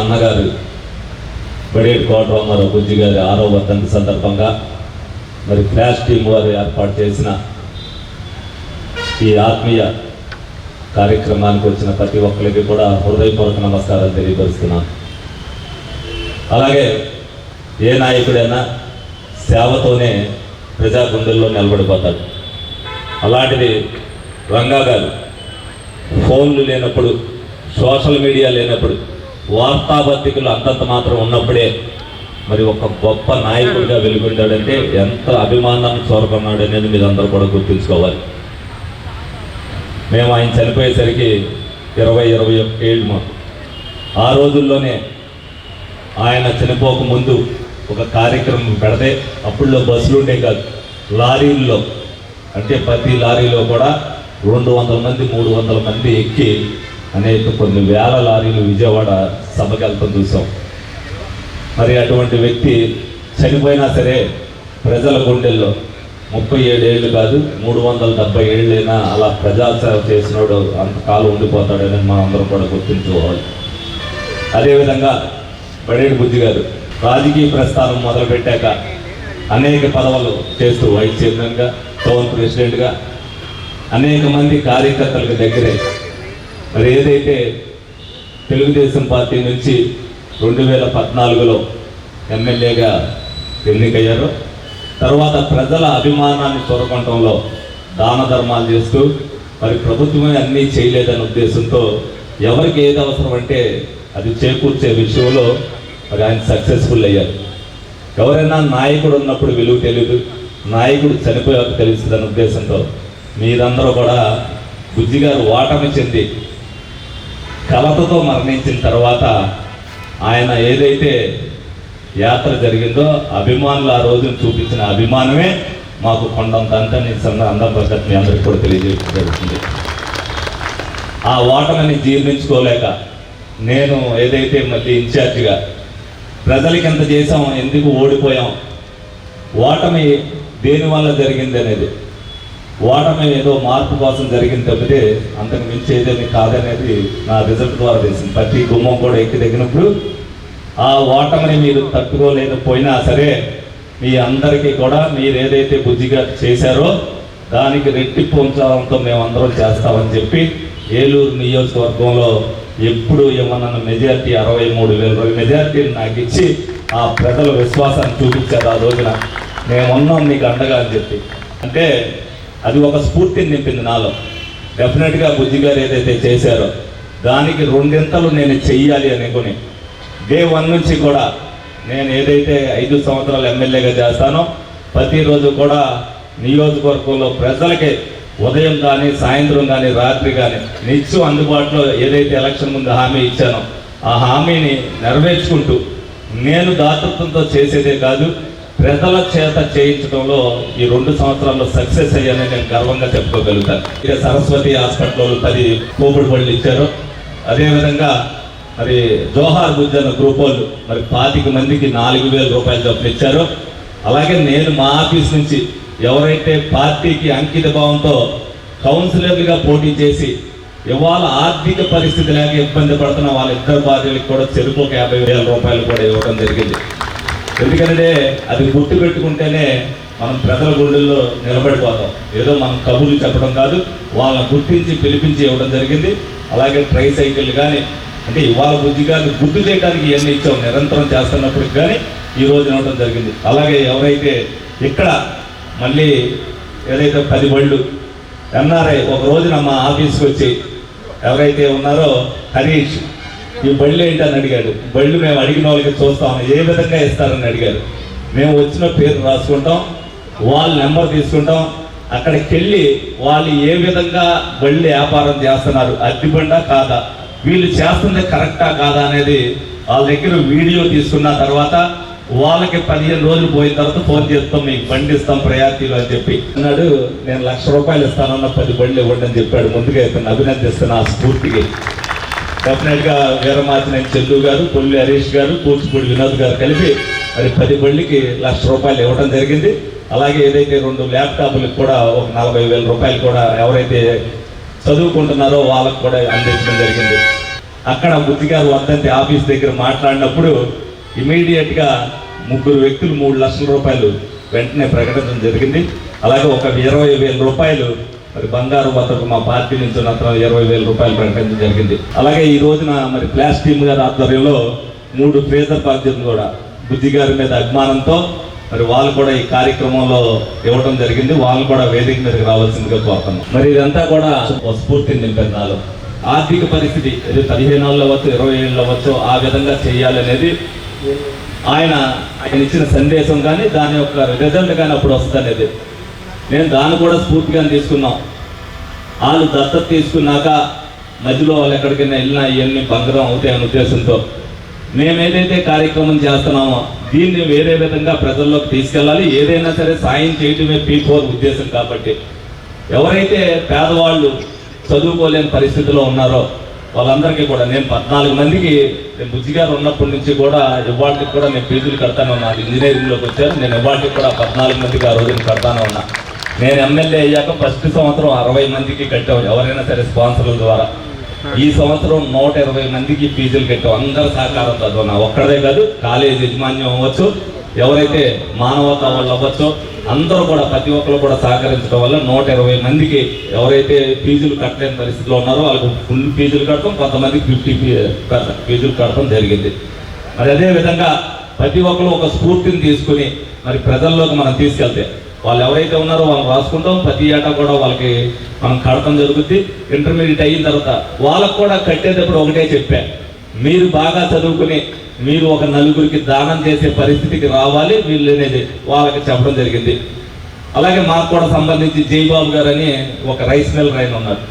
అన్నగారు బడేటి కోటరామారావు బుజ్జి గారి ఆరో వర్ధంతి సందర్భంగా మరి క్రాష్ టీం వారు ఏర్పాటు చేసిన ఈ ఆత్మీయ కార్యక్రమానికి వచ్చిన ప్రతి ఒక్కరికి కూడా హృదయపూర్వక నమస్కారాలు తెలియపరుస్తున్నాను. అలాగే ఏ నాయకుడైనా సేవతోనే ప్రజా గుండెల్లో నిలబడిపోతాడు. అలాంటిది రంగా గారు ఫోన్లు లేనప్పుడు సోషల్ మీడియా లేనప్పుడు వార్తాపత్రికలు అంతంత మాత్రం ఉన్నప్పుడే మరి ఒక గొప్ప నాయకుడిగా వెలుగొందాడంటే ఎంత అభిమానాన్ని చూరకున్నాడు అనేది మీరు అందరూ కూడా గుర్తుంచుకోవాలి. మేము ఆయన చనిపోయేసరికి ఇరవై ఇరవై ఒక్క ఏళ్ళు మాకు. ఆ రోజుల్లోనే ఆయన చనిపోక ముందు ఒక కార్యక్రమం పెడితే అప్పుడులో బస్సులు ఉండే కాదు లారీల్లో. అంటే ప్రతి లారీలో కూడా రెండు వందల మంది మూడు వందల మంది ఎక్కి అనేక కొన్ని వేల లారీలు విజయవాడ సభకి చూసాం. మరి అటువంటి వ్యక్తి చనిపోయినా సరే ప్రజల గుండెల్లో ముప్పై ఏడేళ్ళు కాదు మూడు వందల డెబ్బై ఏళ్ళైనా అలా ప్రజాసేవ చేసినోడు అంతకాలం ఉండిపోతాడని మనం అందరం కూడా గుర్తుంచుకోవాలి. అదేవిధంగా బడేడు బుద్ధి గారు రాజకీయ ప్రస్థానం మొదలుపెట్టాక అనేక పదవులు చేస్తూ వైస్ చైర్మన్గా టౌన్ ప్రెసిడెంట్గా అనేక మంది కార్యకర్తలకు దగ్గరే మరి ఏదైతే తెలుగుదేశం పార్టీ నుంచి రెండు వేల పద్నాలుగులో ఎమ్మెల్యేగా ఎన్నికయ్యారో తర్వాత ప్రజల అభిమానాన్ని చూరకొనటంలో దాన ధర్మాలు చేస్తూ మరి ప్రభుత్వమే అన్నీ చేయలేదనే ఉద్దేశంతో ఎవరికి ఏది అవసరం అంటే అది చేకూర్చే విషయంలో మరి ఆయన సక్సెస్ఫుల్ అయ్యారు. ఎవరైనా నాయకుడు ఉన్నప్పుడు విలువ తెలియదు నాయకుడు చనిపోయాక తెలుస్తుందనే ఉద్దేశంతో మీరందరూ కూడా బుజ్జిగారు ఓటమి చెంది కలతతో మరణించిన తర్వాత ఆయన ఏదైతే యాత్ర జరిగిందో అభిమానులు ఆ రోజున చూపించిన అభిమానమే మాకు కొండంత అంతని అందం పద్ధతి మీ అందరికీ కూడా తెలియజేయడం ఆ ఓటమిని జీర్ణించుకోలేక నేను ఏదైతే మళ్ళీ ఇన్ఛార్జిగా ప్రజలకి ఎంత చేసాం ఎందుకు ఓడిపోయాం ఓటమి దేనివల్ల జరిగింది అనేది ఓటమి ఏదో మార్పు కోసం జరిగింది తప్పితే అంతకు మించి ఏదేమి కాదనేది నా రిజల్ట్ ద్వారా తెలిసింది. ప్రతి గుమ్మం కూడా ఎక్కి దిగినప్పుడు ఆ ఓటమిని మీరు తట్టుకోలేకపోయినా సరే మీ అందరికీ కూడా మీరు ఏదైతే బుద్ధిగా చేశారో దానికి రెట్టింపు ఉంచడంతో మేము చేస్తామని చెప్పి ఏలూరు నియోజకవర్గంలో ఎప్పుడు ఏమన్నా మెజార్టీ అరవై మూడు వేల మెజార్టీని నాకు ఇచ్చి ఆ ప్రజల విశ్వాసాన్ని చూపించారు ఆ రోజున. మేమున్నాం మీకు అండగా అని చెప్పి. అంటే అది ఒక స్ఫూర్తిని నింపింది నాలో. డెఫినెట్గా బుజ్జి గారు ఏదైతే చేశారో దానికి రెండింతలు నేను చెయ్యాలి అనుకుని డే వన్ నుంచి కూడా నేను ఏదైతే ఐదు సంవత్సరాలు ఎమ్మెల్యేగా చేస్తానో ప్రతిరోజు కూడా నియోజకవర్గంలో ప్రజలకి ఉదయం కానీ సాయంత్రం కానీ రాత్రి కానీ నిత్యం అందుబాటులో ఏదైతే ఎలక్షన్ ముందు హామీ ఇచ్చానో ఆ హామీని నెరవేర్చుకుంటూ నేను దాతృత్వంతో చేసేదే కాదు ప్రజల చేత చేయించడంలో ఈ రెండు సంవత్సరాల్లో సక్సెస్ అయ్యానని నేను గర్వంగా చెప్పుకోగలుగుతాను ఇక సరస్వతి హాస్పిటల్ పది కోపుడు పళ్ళు ఇచ్చారు. అదేవిధంగా మరి జోహార్ బుజ్జన్న గ్రూప్ వాళ్ళు మరి పాతిక మందికి నాలుగు వేల రూపాయలు చొప్పున ఇచ్చారు. అలాగే నేను మా ఆఫీస్ నుంచి ఎవరైతే పార్టీకి అంకిత భావంతో కౌన్సిలర్లుగా పోటీ చేసి ఇవాళ ఆర్థిక పరిస్థితి లేక ఇబ్బంది పడుతున్న వాళ్ళ ఇద్దరు భార్యలకు కూడా చెరుకు ఒక యాభై వేల రూపాయలు కూడా ఇవ్వడం జరిగింది. ఎందుకంటే అది గుర్తు పెట్టుకుంటేనే మనం ప్రజల గుండెల్లో నిలబడిపోతాం. ఏదో మనం కబుర్లు చెప్పడం కాదు వాళ్ళని గుర్తించి పిలిపించి ఇవ్వడం జరిగింది. అలాగే ట్రై సైకిల్ కానీ అంటే ఇవాళ బుద్ధి కాదు గుర్తు చేయడానికి ఇవన్నీ ఇచ్చాం నిరంతరం చేస్తున్నప్పటికి కానీ ఈ రోజు ఇవ్వడం జరిగింది. అలాగే ఎవరైతే ఇక్కడ మళ్ళీ ఏదైతే పది బళ్ళు ఎన్ఆర్ఐ ఒక రోజున మా ఆఫీస్కి వచ్చి ఎవరైతే ఉన్నారో హరీష్ ఈ బళ్ళు ఏంటని అడిగాడు. బళ్ళు మేము అడిగిన వాళ్ళకి చూస్తాము ఏ విధంగా ఇస్తారని అడిగారు మేము వచ్చిన పేరు రాసుకుంటాం వాళ్ళ నెంబర్ తీసుకుంటాం అక్కడికి వెళ్ళి వాళ్ళు ఏ విధంగా బళ్ళు వ్యాపారం చేస్తున్నారు అద్దెబండా కాదా వీళ్ళు చేస్తుంది కరెక్టా కాదా అనేది వాళ్ళ దగ్గర వీడియో తీసుకున్న తర్వాత వాళ్ళకి పదిహేను రోజులు పోయిన తర్వాత ఫోన్ చేస్తాం మీకు బండి ఇస్తాం ప్రయారిటీలు అని చెప్పి. అన్నాడు నేను లక్ష రూపాయలు ఇస్తానన్న పది బండ్లు ఇవ్వండి అని చెప్పాడు. ముందుగా ఇతను అభినందిస్తున్నా ఆ స్ఫూర్తికి డెఫినెట్గా వీరమాచిన చెల్లు గారు పొల్లి హరీష్ గారు కూచిపూడి వినోద్ గారు కలిపి మరి పది బళ్ళకి లక్ష రూపాయలు ఇవ్వడం జరిగింది. అలాగే ఏదైతే రెండు ల్యాప్టాప్లకు కూడా ఒక నలభై వేల రూపాయలు కూడా ఎవరైతే చదువుకుంటున్నారో వాళ్ళకు కూడా అందించడం జరిగింది. అక్కడ బుద్ధి గారు వద్దంటే ఆఫీస్ దగ్గర మాట్లాడినప్పుడు ఇమీడియట్గా ముగ్గురు వ్యక్తులు మూడు లక్షల రూపాయలు వెంటనే ప్రకటించడం జరిగింది. అలాగే ఒక ఇరవై వేల రూపాయలు మరి బంగారు బతకు మా పార్టీ నుంచి మాత్రం ఇరవై వేల రూపాయలు ప్రకటించడం జరిగింది. అలాగే ఈ రోజున మరి ప్లాస్ టీమ్ గారి ఆధ్వర్యంలో మూడు పేద బాధ్యతలు కూడా బుద్ధి గారి మీద అభిమానంతో మరి వాళ్ళు కూడా ఈ కార్యక్రమంలో ఇవ్వడం జరిగింది. వాళ్ళు కూడా వేదిక మీదకి రావాల్సిందిగా కోరుతున్నాం. మరి ఇదంతా కూడా స్ఫూర్తిని నింపారు నాలో ఆర్థిక పరిస్థితి ఇది పదిహేను ఏళ్ళు అవ్వచ్చు ఇరవై ఏళ్ళు అవ్వచ్చు ఆ విధంగా చేయాలనేది ఆయన ఆయన ఇచ్చిన సందేశం కానీ దాని యొక్క రిజల్ట్ కానీ అప్పుడు వస్తుంది అనేది నేను దాన్ని కూడా స్ఫూర్తిగా తీసుకున్నాం. వాళ్ళు దత్తత తీసుకున్నాక మధ్యలో వాళ్ళు ఎక్కడికైనా వెళ్ళినా ఇవన్నీ భంగరం అవుతాయనే ఉద్దేశంతో మేమేదైతే కార్యక్రమం చేస్తున్నామో దీన్ని వేరే విధంగా ప్రజల్లోకి తీసుకెళ్ళాలి. ఏదైనా సరే సాయం చేయటమే పీ ఫోర్ ఉద్దేశం కాబట్టి. ఎవరైతే పేదవాళ్ళు చదువుకోలేని పరిస్థితిలో ఉన్నారో వాళ్ళందరికీ కూడా నేను పద్నాలుగు మందికి నేను బుజ్జిగారు ఉన్నప్పటి నుంచి కూడా ఇవాళకి కూడా నేను ఫీజులు కడతాను ఉన్నాను ఇంజనీరింగ్లోకి వచ్చాను నేను ఇవాళకి కూడా పద్నాలుగు మందికి ఆ రోజున కడతాను ఉన్నా. నేను ఎమ్మెల్యే అయ్యాక ఫస్ట్ సంవత్సరం అరవై మందికి కట్టాం ఎవరైనా సరే స్పాన్సర్ల ద్వారా. ఈ సంవత్సరం నూట ఇరవై మందికి ఫీజులు కట్టాం అందరు సహకారంతో అదొన ఒక్కడే కాదు కాలేజ్ యజమాన్యం అవ్వచ్చు ఎవరైతే మానవతా వాళ్ళు అవ్వచ్చు అందరూ కూడా ప్రతి ఒక్కరు కూడా సహకరించడం వల్ల నూట ఇరవై మందికి ఎవరైతే ఫీజులు కట్టలేని పరిస్థితిలో ఉన్నారో వాళ్ళకి ఫుల్ ఫీజులు కట్టడం కొంతమందికి ఫిఫ్టీ ఫీజులు కట్టడం జరిగింది. మరి అదే విధంగా ప్రతి ఒక్కరు ఒక స్ఫూర్తిని తీసుకుని మరి ప్రజల్లోకి మనం తీసుకెళ్తే వాళ్ళు ఎవరైతే ఉన్నారో వాళ్ళు రాసుకుంటాం ప్రతి ఏటా కూడా వాళ్ళకి మనం కడటం జరుగుద్ది. ఇంటర్మీడియట్ అయిన తర్వాత వాళ్ళకు కూడా కట్టేటప్పుడు ఒకటే చెప్పా. మీరు బాగా చదువుకుని మీరు ఒక నలుగురికి దానం చేసే పరిస్థితికి రావాలి వీళ్ళు అనేది వాళ్ళకి చెప్పడం జరిగింది. అలాగే మాకు కూడా సంబంధించి జైబాబు గారు అని ఒక రైస్ మిల్ రైన్ ఉన్నారు.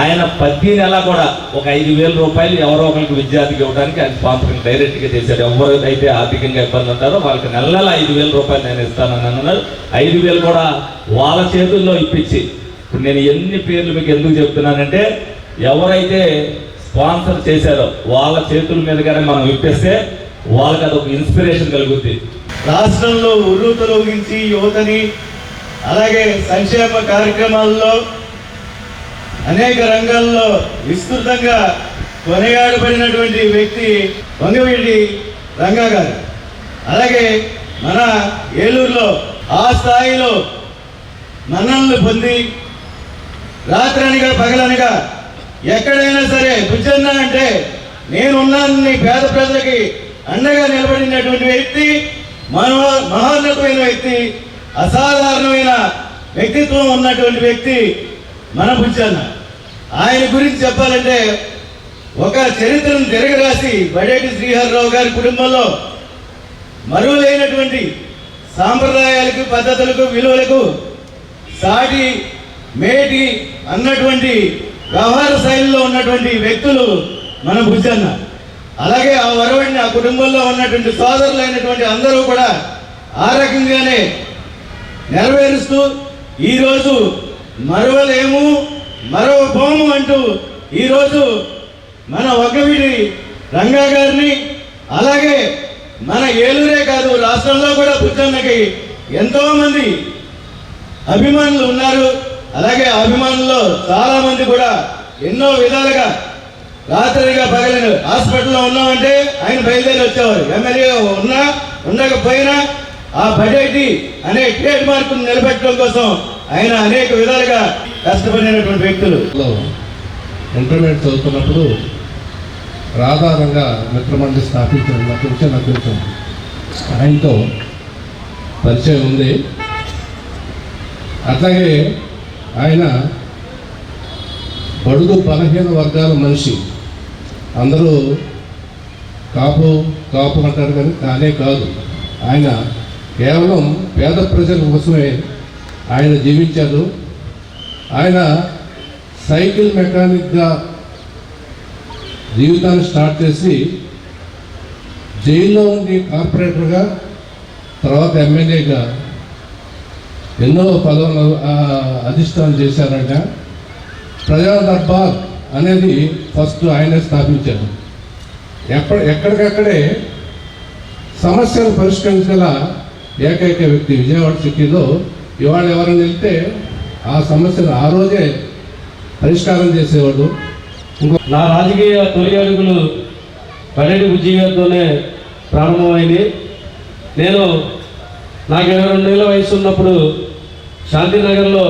ఆయన ప్రతి నెల కూడా ఒక ఐదు వేల రూపాయలు ఎవరో ఒకరికి విద్యార్థికి ఇవ్వడానికి ఆయన స్పాన్సరింగ్ డైరెక్ట్గా చేశాడు. ఎవరైతే ఆర్థికంగా ఇబ్బంది ఉంటారో వాళ్ళకి నెల నెల ఐదు వేల రూపాయలు నేను ఇస్తానని అన్నారు. ఐదు వేలు కూడా వాళ్ళ చేతుల్లో ఇప్పించి. ఇప్పుడు నేను ఎన్ని పేర్లు మీకు ఎందుకు చెప్తున్నానంటే ఎవరైతే స్పాన్సర్ చేశారో వాళ్ళ చేతుల మీదగానే మనం ఇప్పిస్తే వాళ్ళకి అదొక ఇన్స్పిరేషన్ కలుగుద్ది. రాష్ట్రంలో ఉర్రు యువతని అలాగే సంక్షేమ కార్యక్రమాల్లో అనేక రంగాల్లో విస్తృతంగా కొనియాడబడినటువంటి వ్యక్తి వంగవీటి రంగా గారు. అలాగే మన ఏలూరులో ఆ స్థాయిలో మన్నలను పొంది రాత్రనిగా పగలనిగా ఎక్కడైనా సరే బుజ్జన్న అంటే నేనున్నానని పేద ప్రజలకి అండగా నిలబడినటువంటి వ్యక్తి మనో మహోన్నతమైన వ్యక్తి అసాధారణమైన వ్యక్తిత్వం ఉన్నటువంటి వ్యక్తి మన బుజ్జన్న ఆయన గురించి చెప్పాలంటే ఒక చరిత్రను తిరగరాసి బడేటి శ్రీహరిరావు గారి కుటుంబంలో మరువులైనటువంటి సాంప్రదాయాలకు పద్ధతులకు విలువలకు సాటి మేటి అన్నటువంటి వ్యవహార శైలిలో ఉన్నటువంటి వ్యక్తులు మన భుజన్న అలాగే ఆ వరవడిని ఆ కుటుంబంలో ఉన్నటువంటి సోదరులైనటువంటి అందరూ కూడా ఆ రకంగానే నెరవేరుస్తూ ఈరోజు మరవలేము మరవబోము అంటూ ఈరోజు మన ఒక్కవిడి రంగా గారిని అలాగే మన ఏలూరే కాదు రాష్ట్రంలో కూడా బుద్ధన్నకి ఎంతోమంది అభిమానులు ఉన్నారు. అలాగే అభిమానుల్లో చాలామంది కూడా ఎన్నో విధాలుగా రాత్రిగా పగలిన హాస్పిటల్లో ఉన్నామంటే ఆయన బయలుదేరి వచ్చేవారు. ఎమ్మెల్యే ఉన్నా ఉండకపోయినా ఆ బడ్జెట్ అనే ట్రేడ్ మార్క్ నిలబెట్టడం కోసం ఆయన అనేక విధాలుగా కష్టపడినటువంటి వ్యక్తులు. ఇంటర్మీడియట్ చదువుతున్నప్పుడు రాధారంగా మిత్రమండలి స్థాపించడం నాకు కొంచెం నాకు కొంచెం ఆయనతో పరిచయం ఉంది. అట్లాగే ఆయన బడుగు బలహీన వర్గాల మనిషి. అందరూ కాపు కాపు అంటారు కానీ కానే కాదు. ఆయన కేవలం పేద ప్రజల కోసమే ఆయన జీవించారు. ఆయన సైకిల్ మెకానిక్గా జీవితాన్ని స్టార్ట్ చేసి జైల్లో ఉండి కార్పొరేటర్గా తర్వాత ఎమ్మెల్యేగా ఎన్నో పదవులు అధిష్టానం చేశారంట. ప్రజా దర్బార్ అనేది ఫస్ట్ ఆయనే స్థాపించారు. ఎక్కడ ఎక్కడికక్కడే సమస్యలు పరిష్కరించగల ఏకైక వ్యక్తి విజయవాడ సిటీలో ఇవాళ ఎవరైనా వెళ్తే ఆ సమస్యను ఆ రోజే పరిష్కారం చేసేవాడు. ఇంకో నా రాజకీయ తొలి అడుగులు పల్లెటి ఉద్యోగంతోనే ప్రారంభమైంది నేను నాకు ఇరవై రెండు ఏళ్ళ వయసు ఉన్నప్పుడు శాంతినగర్లో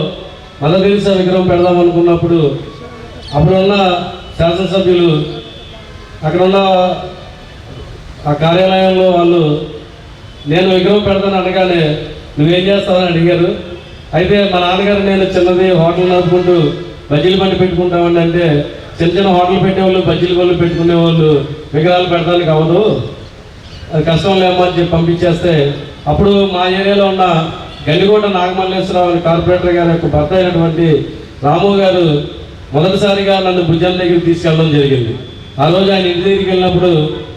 మదర్ తెరీసా విగ్రహం పెడదాం అనుకున్నప్పుడు అప్పుడున్న శాసనసభ్యులు అక్కడున్న ఆ కార్యాలయంలో వాళ్ళు నేను విగ్రహం పెడతాను అనగానే నువ్వేం చేస్తావని అడిగారు. అయితే మా నాన్నగారు నేను చిన్నది హోటల్ నడుపుకుంటూ బజ్జీలు బండి పెట్టుకుంటామండి అంటే చిన్న చిన్న హోటల్ పెట్టేవాళ్ళు బజ్జీలు బండ్లు పెట్టుకునే వాళ్ళు విగ్రహాలు పెడతానికి అవ్వదు. అది కష్టం లేమో అని చెప్పి పంపించేస్తే అప్పుడు మా ఏరియాలో ఉన్న గల్లిగోట నాగమల్లేశ్వరరావు అనే కార్పొరేటర్ గారి యొక్క భర్త అయినటువంటి రాము గారు మొదటిసారిగా నన్ను భుజాల దగ్గర తీసుకెళ్ళడం జరిగింది. ఆ రోజు ఆయన ఇంటి దగ్గరికి వెళ్ళినప్పుడు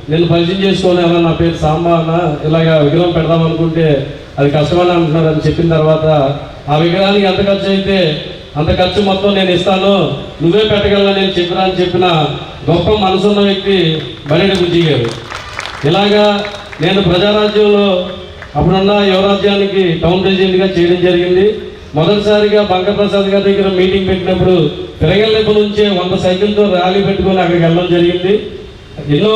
నేను పరిచయం చేసుకొని నా పేరు సాంబా అన్న ఇలాగా విగ్రహం పెడదాం అనుకుంటే అది కష్టమని అంటున్నారు. అని చెప్పిన తర్వాత ఆ విగ్రహానికి ఎంత ఖర్చు అయితే అంత ఖర్చు మొత్తం నేను ఇస్తాను. నువ్వే పెట్టగలను నేను చెప్పినా అని చెప్పిన గొప్ప మనసున్న వ్యక్తి బరెడి బుజ్జి గారు ఇలాగా నేను ప్రజారాజ్యంలో అప్పుడున్న యువరాజ్యానికి టౌన్ ప్రెసిడెంట్గా చేయడం జరిగింది. మొదటిసారిగా బంకప్రసాద్ గారి దగ్గర మీటింగ్ పెట్టినప్పుడు తిరగల్లెప్పు నుంచే వంద సైకిల్తో ర్యాలీ పెట్టుకొని అక్కడికి వెళ్ళడం జరిగింది. ఎన్నో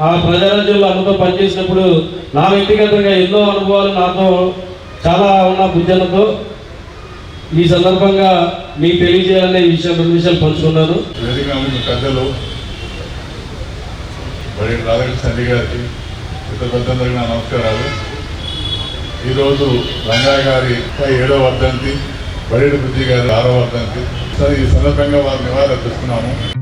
ఆ ప్రజారాజ్యంలో అన్నతో పనిచేసినప్పుడు నా వ్యక్తిగతంగా ఎన్నో అనుభవాలు నాతో చాలా ఉన్న బుద్ధనతో ఈ సందర్భంగా మీకు తెలియజేయాలనే విషయం రెండు విషయాలు పంచుకున్నాను. పెద్దలు బడి రాధాకృష్ణ గారికి ఇతర పెద్దందరికీ నా నమస్కారాలు. ఈరోజు రంగయ్య గారి ఏడవ వర్ధంతి బడేడు బుద్ధి గారి ఆరో వర్ధంతి. సరే ఈ సందర్భంగా వారిని నివాళులర్పిస్తున్నాము.